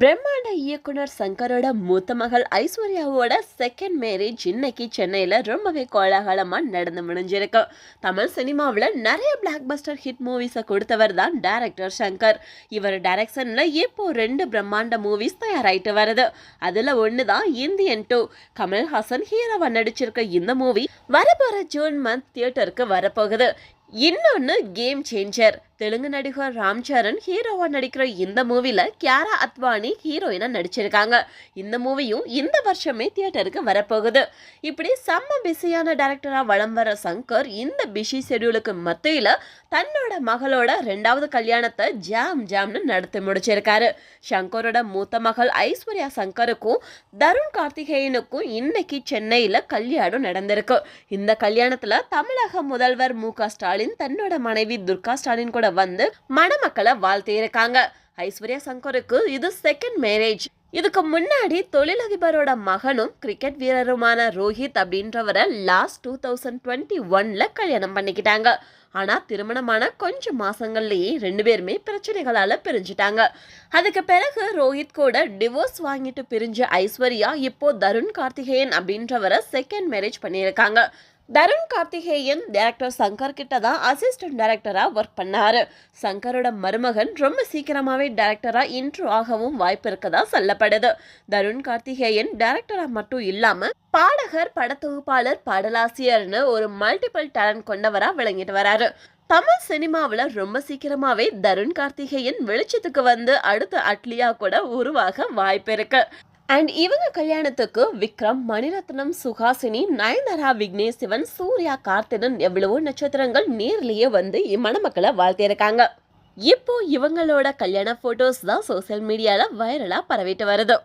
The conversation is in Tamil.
பிரம்மாண்ட இயக்குனர் சங்கரோட மூத்த மகள் ஐஸ்வர்யாவோட செகண்ட் மேரேஜ் இன்னைக்கு சென்னையில் ரொம்பவே கோலாகலமாக நடந்து முடிஞ்சிருக்கு. தமிழ் சினிமாவில் நிறைய பிளாக் பஸ்டர் ஹிட் மூவிஸை கொடுத்தவர் தான் டேரக்டர் சங்கர். இவர் டைரக்ஷனில் இப்போ ரெண்டு பிரம்மாண்ட மூவிஸ் தயாராகிட்டு வருது. அதில் ஒன்று தான் இந்தியன் டூ கமல்ஹாசன் ஹீரோவாக நடிச்சிருக்க இந்த மூவி வரப்போகிற ஜூன் மந்த் தியேட்டருக்கு வரப்போகுது. இன்னொன்று கேம் சேஞ்சர் தெலுங்கு நடிகர் ராம் சரண் ஹீரோவா நடிக்கிற இந்த மூவில கியாரா அத்வானி ஹீரோயினா நடிச்சிருக்காங்க. இந்த மூவியும் இந்த வருஷமே தியேட்டருக்கு வரப்போகுது. இப்படி செம்ம பிஸியான டைரக்டரா வலம் வர சங்கர் இந்த பிஸி ஷெடியூலுக்கு மத்தியில தன்னோட மகளோட ரெண்டாவது கல்யாணத்தை ஜாம் ஜாம்னு நடத்தி முடிச்சிருக்காரு. சங்கரோட மூத்த மகள் ஐஸ்வர்யா சங்கருக்கும் தருண் கார்த்திகேயனுக்கும் இன்னைக்கு சென்னையில கல்யாணம் நடந்திருக்கு. இந்த கல்யாணத்துல தமிழக முதல்வர் மு க ஸ்டாலின் தன்னோட மனைவி துர்கா ஸ்டாலின் கூட வந்து மணமக்களை வாழ்த்தியிருக்காங்க ஐஸ்வர்யா சங்கருக்கு இது செகண்ட் மேரேஜ் இதுக்கு முன்னாடி தொழிலதிபரோட மகனும் கிரிக்கெட் வீரருமான ரோஹித் அப்படின்றவரை லாஸ்ட் டூ தௌசண்ட் டுவெண்ட்டி ஒன்ல கல்யாணம் பண்ணிக்கிட்டாங்க. ஆனா திருமணமான கொஞ்சம் மாசங்கள்லயே ரெண்டு பேருமே பிரச்சனைகளால பிரிஞ்சுட்டாங்க. அதுக்கு பிறகு ரோஹித் கூட டிவோர்ஸ் வாங்கிட்டு பிரிஞ்ச ஐஸ்வர்யா இப்போ தருண் கார்த்திகேயன் அப்படின்றவரை செகண்ட் மேரேஜ் பண்ணியிருக்காங்க. தருண் கார்த்திகேயன் டேரக்டர் சங்கர் கிட்ட தான் அசிஸ்டன்ட் டேரக்டராக ஒர்க் பண்ணார். சங்கரோட மருமகன் ரொம்ப சீக்கிரமாகவே டேரக்டராக இன்ட்ரோ ஆகவும் வாய்ப்பு இருக்கதா சொல்லப்படுது. தருண் கார்த்திகேயன் டேரக்டராக மட்டும் இல்லாமல் பாடகர் படத்தொகுப்பாளர் பாடலாசிரியர்னு ஒரு மல்டிபிள் டேலண்ட் கொண்டவராக விளங்கிட்டு வராரு. தமிழ் சினிமாவில் ரொம்ப சீக்கிரமாகவே தருண் கார்த்திகேயன் வெளிச்சத்துக்கு வந்து அடுத்த அட்லியா கூட உருவாக வாய்ப்பு இருக்குது அண்ட் இவங்க கல்யாணத்துக்கு விக்ரம் மணிரத்னம் சுஹாசினி நயன்தாரா விக்னேஷ் சிவன் சூர்யா கார்த்திகன் எவ்வளவோ நட்சத்திரங்கள் நேர்லேயே வந்து மணமக்களை வாழ்த்தியிருக்காங்க. இப்போ இவங்களோட கல்யாண போட்டோஸ் தான் சோசியல் மீடியாவில் வைரலாக பரவிட்டு வருது.